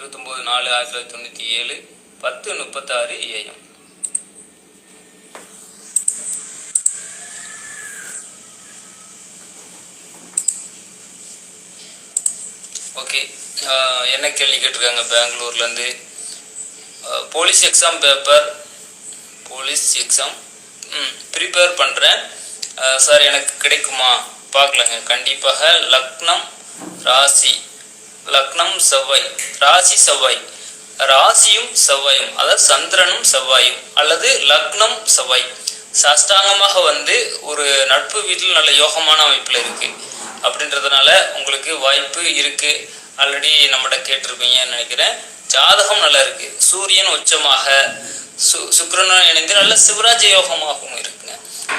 இருபத்தொம்போது நாலு ஆயிரத்தி தொள்ளாயிரத்தி தொண்ணூற்றி ஏழு பத்து முப்பத்தாறு ஏஎம் ஓகே என்ன கேள்வி கேட்டிருக்காங்க பெங்களூர்லேருந்து police exam paper police exam prepare பண்ணுறேன் சார் எனக்கு கிடைக்குமா? பார்க்கலங்க. கண்டிப்பாக லக்னம் ராசி லக்னம் செவ்வாய் ராசி செவ்வாய். ராசியும் செவ்வாயும் அதாவது சந்திரனும் செவ்வாயும் அல்லது லக்னம் செவ்வாய். சஷ்டாங்கமாக வந்து ஒரு நட்பு வீட்டில் நல்ல யோகமான அமைப்பில் இருக்கு. அப்படின்றதுனால உங்களுக்கு வாய்ப்பு இருக்கு. ஆல்ரெடி நம்மகிட்ட கேட்டிருப்பீங்கன்னு நினைக்கிறேன். ஜாதகம் நல்லா இருக்கு. சூரியன் உச்சமாக சு சுக்கிரனும் இணைந்து நல்ல சிவராஜ யோகமாகவும் இருக்குங்க.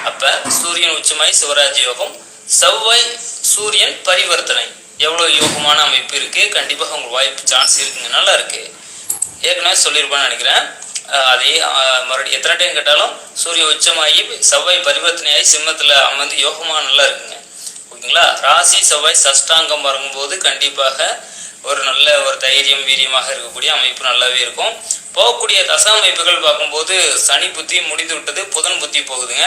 அப்ப சூரியன் உச்சமாய் சிவராஜ யோகம் செவ்வாய் சூரியன் பரிவர்த்தனை. எவ்வளோ யோகமான அமைப்பு இருக்குது கண்டிப்பாக உங்களுக்கு வாய்ப்பு சான்ஸ் இருக்குங்க. நல்லா இருக்கு. ஏற்கனவே சொல்லியிருப்பான்னு நினைக்கிறேன். அதே மறுபடியும் எத்தனை டைம் கேட்டாலும் சூரிய உச்சமாகி செவ்வாய் பரிவர்த்தனையாகி சிம்மத்தில் அமர்ந்து யோகமாக நல்லா இருக்குங்க. ஓகேங்களா? ராசி செவ்வாய் சஷ்டாங்கம் வரும்போது கண்டிப்பாக ஒரு நல்ல ஒரு தைரியம் வீரியமாக இருக்கக்கூடிய அமைப்பு நல்லாவே இருக்கும். போகக்கூடிய தச அமைப்புகள் பார்க்கும்போது சனி புத்தி முடிந்து விட்டது புதன் புத்தி போகுதுங்க.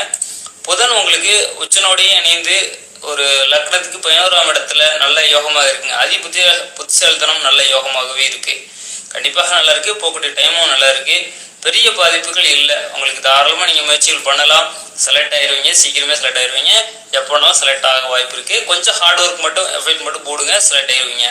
புதன் உங்களுக்கு உச்சனோடையே இணைந்து ஒரு லக்னத்துக்கு பதினோராம் இடத்துல நல்ல யோகமாக இருக்குங்க. அதி புத்தி புத்திசாலித்தனம் நல்ல யோகமாகவே இருக்குது கண்டிப்பாக நல்லா இருக்குது போகக்கூடிய டைமும் நல்லா இருக்குது பெரிய பாதிப்புகள் இல்லை. உங்களுக்கு தாராளமாக நீங்கள் முயற்சிகள் பண்ணலாம். செலக்ட் ஆயிடுவீங்க சீக்கிரமே செலக்ட் ஆயிடுவீங்க எப்போனாலும் செலக்ட் ஆக வாய்ப்பு இருக்குது கொஞ்சம் ஹார்ட் ஒர்க் மட்டும் எஃபெக்ட் மட்டும் போடுங்க. செலக்ட் ஆயிடுவீங்க